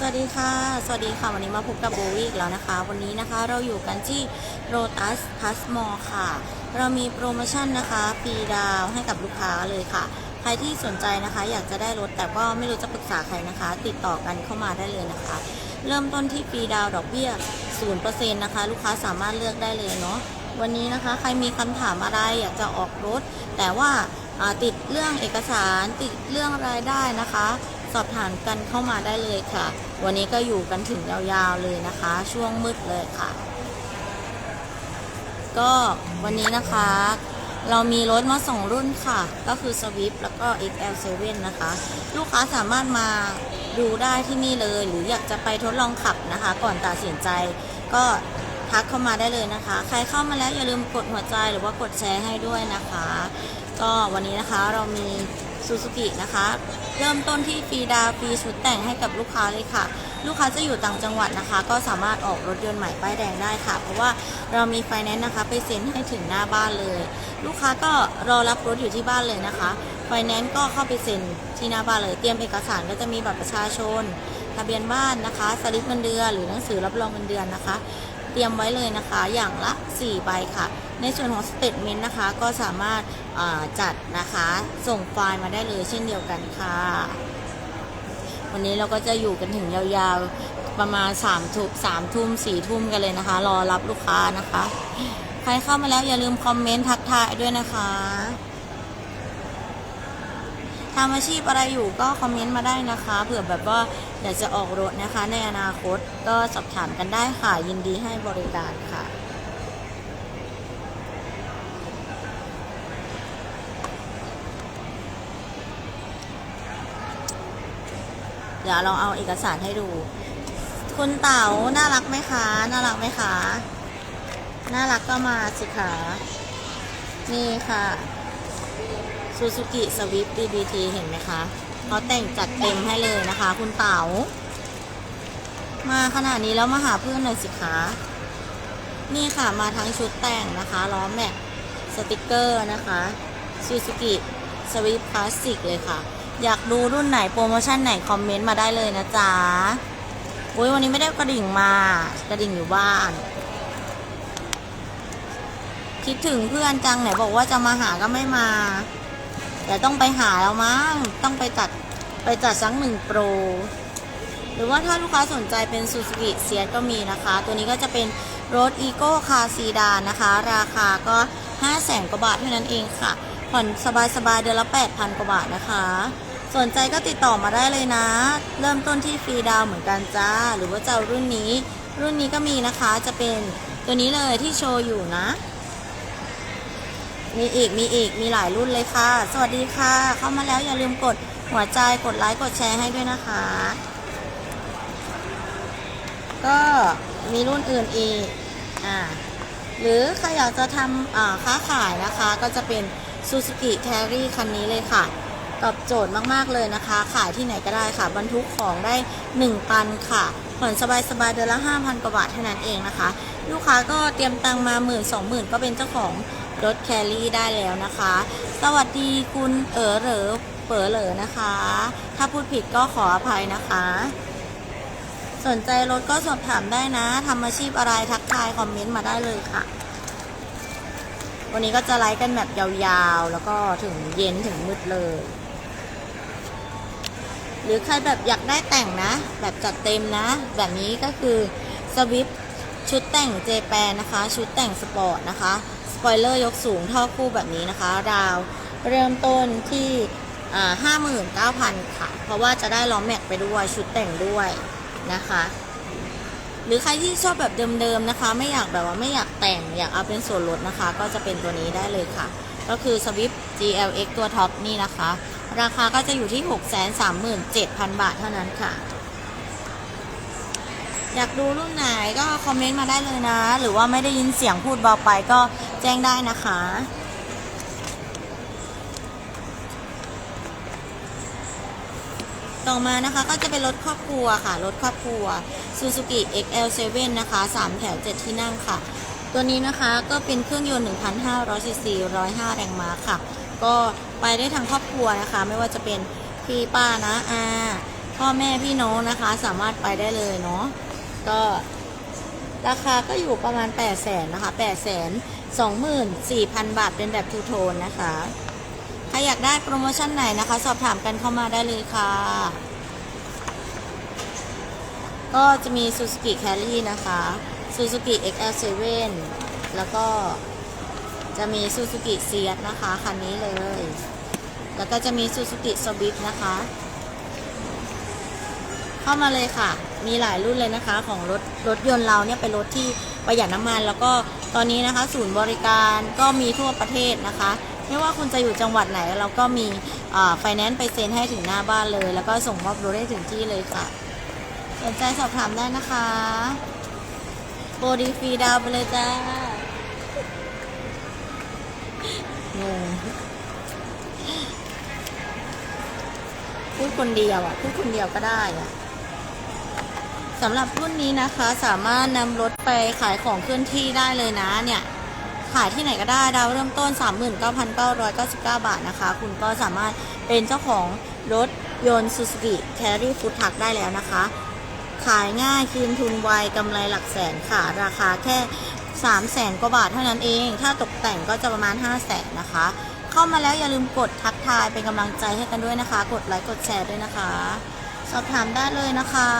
สวัสดีค่ะ สวัสดีค่ะ วันนี้มาพบกับโบวี่อีกแล้วนะคะ วันนี้นะคะเราอยู่กันที่โ o ตัสพัสมอค่ะ เรามีโปรโมชั่นนะคะฟรีดาวให้กับลูกค้าเลยค่ะ ใครที่สนใจนะคะ อยากจะได้รถแต่ก็ไม่รู้จะปรึกษาใครนะคะ ติดต่อกันเข้ามาได้เลยนะคะ เริ่มต้นที่ฟรีดาวดอกเบี้ย0%นะคะ ลูกค้าสามารถเลือกได้เลยเนาะ วันนี้นะคะ ใครมีคำถามอะไรอยากจะออกรถ แต่ว่าติดเรื่องเอกสารติดเรื่องรายได้นะคะ อบถามกันเข้ามาได้เลยค่ะ วันนี้ก็อยู่กันถึงยาวๆเลยนะคะ ช่วงมืดเลยค่ะ ก็วันนี้นะคะ เรามีรถมาส่งรุ่นค่ะ ก็คือ Swift แล้วก็ XL7 นะคะ ลูกค้าสามารถมาดูได้ที่นี่เลย หรืออยากจะไปทดลองขับนะคะ ก่อนตัดสินใจก็ทักเข้ามาได้เลยนะคะ ใครเข้ามาแล้วอย่าลืมกดหัวใจหรือว่ากดแชร์ให้ด้วยนะคะ ก็วันนี้นะคะเรามี ซูซูกินะคะ เริ่มต้นที่ฟรีดาวฟรีชุดแต่งให้กับลูกค้าเลยค่ะ ลูกค้าจะอยู่ต่างจังหวัดนะคะ ก็สามารถออกรถยนต์ใหม่ป้ายแดงได้ค่ะ เพราะว่าเรามีไฟแนนซ์นะคะ ไปเซ็นให้ถึงหน้าบ้านเลย ลูกค้าก็รอรับรถอยู่ที่บ้านเลยนะคะไฟแนนซ์ก็เข้าไปเซ็นที่หน้าบ้านเลยเตรียมเอกสารก็จะมีบัตรประชาชน ทะเบียนบ้านนะคะสลิปเงินเดือนหรือหนังสือรับรองเงินเดือนนะคะ เตรียมไว้เลยนะคะ อย่างละ 4 ใบค่ะ ในส่วนของสเต t เมนต์นะคะก็สามารถจัดนะคะส่งไฟล์มาได้เลยเช่นเดียวกันค่ะ วันนี้เราก็จะอยู่กันถึงยาวๆประมาณ3ทุ่ม3ทุ่ม4ทุ่มกันเลยนะคะ รอรับลูกค้านะคะ ใครเข้ามาแล้วอย่าลืมคอมเมนต์ทักทายด้วยนะคะทำอาชีพอะไรอยู่ก็คอมเมนต์มาได้นะคะเผื่อแบบว่าอยากจะออกรถนะคะ ในอนาคตก็สอบถามกันได้ค่ะยินดีให้บริการค่ะ เดี๋ยวเราเอาเอกสารให้ดู คุณเต๋าน่ารักไหมคะ น่ารักไหมคะ น่ารักก็มาสิคะ นี่ค่ะ Suzuki Swift DBT เห็นไหมคะเขาแต่งจัดเต็มให้เลยนะคะ คุณเต๋ามาขนาดนี้แล้วมาหาเพื่อนหน่อยสิคะนี่ค่ะมาทั้งชุดแต่งนะคะล้อแม็กสติกเกอร์นะคะ Suzuki Swift Classic เลยค่ะ อยากดูรุ่นไหนโปรโมชั่นไหนคอมเมนต์มาได้เลยนะจ๊ะโอ้ยวันนี้ไม่ได้กระดิ่งมากระดิ่งอยู่บ้าน คิดถึงเพื่อนจังไหนบอกว่าจะมาหาก็ไม่มา แต่ต้องไปหาแล้วมั้งต้องไปจัดไปจัดสักหนึ่งโปรหรือว่าถ้าลูกค้าสนใจเป็นซูซูกิเซียก็มีนะคะ ตัวนี้ก็จะเป็นรถอีโก้คาซีดานนะคะ ราคาก็5 0 0แสนกว่าบาทเท่านั้นเองค่ะ ผ่อนสบายๆเดือนละ 8,000 กว่าบาทนะคะ สนใจก็ติดต่อมาได้เลยนะ เริ่มต้นที่ฟรีดาวเหมือนกันจ้า หรือว่าจะเอารุ่นนี้ รุ่นนี้ก็มีนะคะจะเป็นตัวนี้เลยที่โชว์อยู่นะ มีอีกมีอีกมีหลายรุ่นเลยค่ะ สวัสดีค่ะ เข้ามาแล้วอย่าลืมกดหัวใจกดไลค์กดแชร์ให้ด้วยนะคะ ก็มีรุ่นอื่นอีกอ่าหรือใครอยากจะทำค้าขายนะคะ ก็จะเป็น Suzuki Carry คันนี้เลยค่ะ ตอบโจทย์มากๆเลยนะคะ ขายที่ไหนก็ได้ค่ะ บรรทุกของได้ 1 ตันค่ะผ่อนสบายๆเดือนละ5,000 กว่าบาทเท่านั้นเองนะคะ ลูกค้าก็เตรียมตังมาหมื่นสองหมื่นก็เป็นเจ้าของรถแคลรี่ได้แล้วนะคะ สวัสดีคุณเอ๋อเหรอเป๋อเหรอนะคะ ถ้าพูดผิดก็ขออภัยนะคะ สนใจรถก็สอบถามได้นะทำอาชีพอะไรทักทายคอมเมนต์มาได้เลยค่ะ วันนี้ก็จะไลฟ์กันแบบยาวๆ แล้วก็ถึงเย็นถึงมืดเลย หรือใครแบบอยากได้แต่งนะ แบบจัดเต็มนะ แบบนี้ก็คือสวิฟชุดแต่งเจแปนนะคะ ชุดแต่งสปอร์ตนะคะ สปอยเลอร์ยกสูงท่อคู่แบบนี้นะคะราวเริ่มต้นที่ห้าหมื่นเก้าพันค่ะ เพราะว่าจะได้ล้อแม็กไปด้วยชุดแต่งด้วยนะคะ หรือใครที่ชอบแบบเดิมๆนะคะ ไม่อยากแบบว่าไม่อยากแต่งอยากเอาเป็นส่วนลดนะคะ ก็จะเป็นตัวนี้ได้เลยค่ะ ก็คือ Swift GLX ตัวท็อปนี่นะคะ ราคาก็จะอยู่ที่ 637,000 บาทเท่านั้นค่ะ อยากดูรุ่นไหนก็คอมเมนต์มาได้เลยนะ หรือว่าไม่ได้ยินเสียงพูดเบาไปก็แจ้งได้นะคะ ต่อมานะคะก็จะเป็นรถครอบครัวค่ะ รถครอบครัว Suzuki XL7 นะคะ 3 แถว 7 ที่นั่งค่ะ ตัวนี้นะคะก็เป็นเครื่องยนต์1,500ซีซี105 แรงม้าค่ะ ก็ไปได้ทั้งครอบครัวนะคะ ไม่ว่าจะเป็นพี่ป้านะอาพ่อแม่พี่น้องนะคะ สามารถไปได้เลยเนาะก็ราคาก็อยู่ประมาณ 8 0 0แสนนะคะ8 2 4 0 0 0 บาทเป็นแบบทูโทนนะคะ ใครอยากได้โปรโมชั่นไหนนะคะ สอบถามกันเข้ามาได้เลยค่ะ ก็จะมี Suzuki Carry นะคะ Suzuki XL7 แล้วก็จะมี Suzuki s e a t นะคะ คันนี้เลย แล้วก็จะมี Suzuki Swift นะคะ เข้ามาเลยค่ะ มีหลายรุ่นเลยนะคะ ของรถรถยนต์เราเนี่ยเป็นรถที่ประหยัดน้ำมัน แล้วก็ตอนนี้นะคะ ศูนย์บริการก็มีทั่วประเทศนะคะ ไม่ว่าคุณจะอยู่จังหวัดไหน เราก็มีไฟแนนซ์ไปเซ็นให้ถึงหน้าบ้านเลย แล้วก็ส่งมอบรถได้ถึงที่เลยค่ะ สนใจสอบถามได้นะคะโบดีฟรีดาวไปเลยจ้างงพูดคนเดียวอะพูดคนเดียวก็ได้อะสำหรับรุ่นนี้นะคะสามารถนำรถไปขายของเคลื่อนที่ได้เลยนะเนี่ย ขายที่ไหนก็ได้ดาวเริ่มต้น 39,999 บาทนะคะ คุณก็สามารถเป็นเจ้าของรถยนต์ Suzuki Carry Food Truck ได้แล้วนะคะ ขายง่ายคืนทุนไวกำไรหลักแสนค่ะ ราคาแค่ 3 0 0แสนกว่าบาทเท่านั้นเอง ถ้าตกแต่งก็จะประมาณ 5 0 0แสนนะคะ เข้ามาแล้วอย่าลืมกดทักทายเป็นกำลังใจให้กันด้วยนะคะ กดไลค์กดแชร์ด้วยนะคะ สอบถามได้เลยนะคะ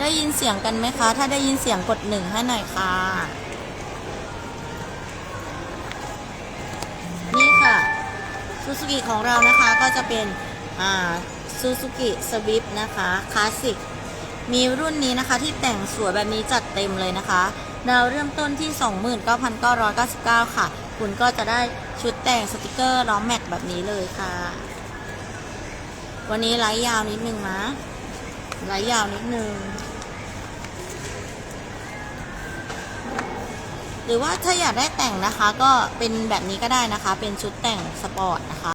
ได้ยินเสียงกันไหมคะ ถ้าได้ยินเสียงกดหนึ่งให้หน่อยค่ะ นี่ค่ะซูซูกิของเรานะคะก็จะเป็นอ่าซูซูกิสวิฟนะคะคลาสสิกมีรุ่นนี้นะคะที่แต่งสวยแบบนี้จัดเต็มเลยนะคะดาวเริ่มต้นที่ 29,999 ค่ะ คุณก็จะได้ชุดแต่งสติกเกอร์ล้อมแม็กแบบนี้เลยค่ะ วันนี้ไลฟ์ยาวนิดนึงนะไลฟ์ยาวนิดนึง หรือว่าถ้าอยากได้แต่งนะคะ ก็เป็นแบบนี้ก็ได้นะคะ เป็นชุดแต่งสปอร์ตนะคะ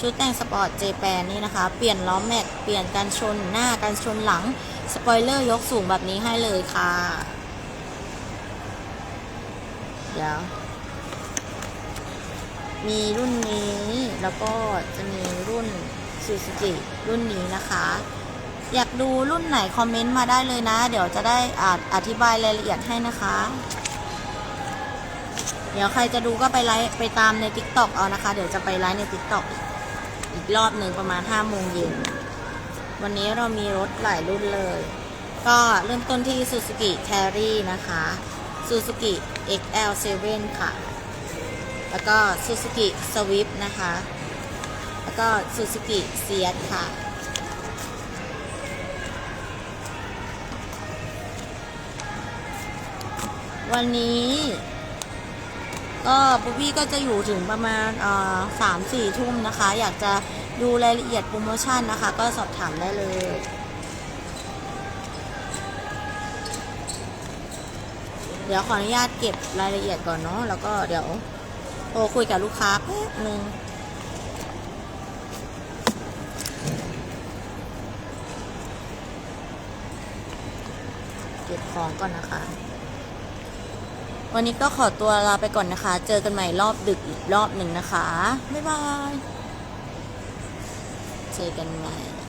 ชุดแต่งสปอร์ตเจแปนนี่นะคะ เปลี่ยนล้อแม็กเปลี่ยนกันชนหน้ากันชนหลัง สปอยเลอร์ยกสูงแบบนี้ให้เลยค่ะ เดี๋ยว มีรุ่นนี้แล้วก็จะมีรุ่นซูซูกิรุ่นนี้นะคะอยากดูรุ่นไหนคอมเมนต์มาได้เลยนะ เดี๋ยวจะได้ออธิบายรายละเอียดให้นะคะ เดี๋ยวใครจะดูก็ไปไลฟ์ไปตามใน t ิ k t o k เอานะคะ เดี๋ยวจะไปไลฟ์ใน t ิ k t o k อีกรอบหนึ่งประมาณ5โมงเย็น วันนี้เรามีรถหลายรุ่นเลย ก็เริ่มต้นที่ Suzuki Carry นะคะ Suzuki XL7 ค่ะ แล้วก็ Suzuki Swift นะคะ แล้วก็ Suzuki s e a t ค่ะวันนี้ ก็ปุ๊บพี่ก็จะอยู่ถึงประมาณสามสี่ทุ่มนะคะ อยากจะดูรายละเอียดโปรโมชั่นนะคะ ก็สอบถามได้เลยเดี๋ยวขออนุญาตเก็บรายละเอียดก่อนเนาะแล้วก็เดี๋ยวโทรคุยกับลูกค้าแป๊บนึงเก็บของก่อนนะคะ วันนี้ก็ขอตัวลาไปก่อนนะคะ เจอกันใหม่รอบดึกอีกรอบหนึ่งนะคะ บ๊ายบาย เจอกันใหม่